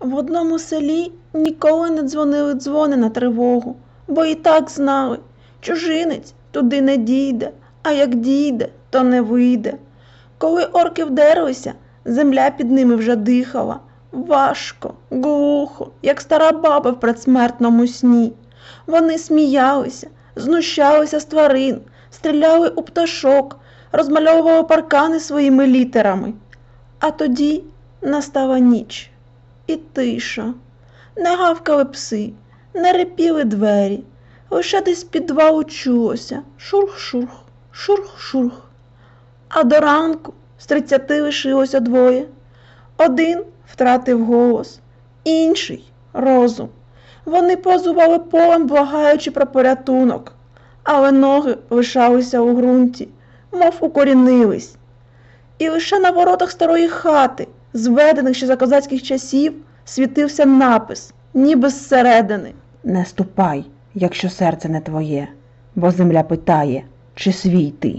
В одному селі ніколи не дзвонили дзвони на тривогу, бо і так знали, чужинець туди не дійде, а як дійде, то не вийде. Коли орки вдерлися, земля під ними вже дихала. Важко, глухо, як стара баба в предсмертному сні. Вони сміялися, знущалися з тварин, стріляли у пташок, розмальовували паркани своїми літерами. А тоді настала ніч і тиша. Не гавкали пси, не репіли двері, лише десь підвалу чулося шурх-шурх, шурх-шурх. А до ранку з тридцяти лишилося двоє. Один втратив голос, інший розум. Вони позували полем, благаючи про порятунок, але ноги лишалися у ґрунті, мов укорінились. І лише на воротах старої хати, зведених ще за козацьких часів, світився напис, ніби зсередини. Не ступай, якщо серце не твоє, бо земля питає, чи свій ти.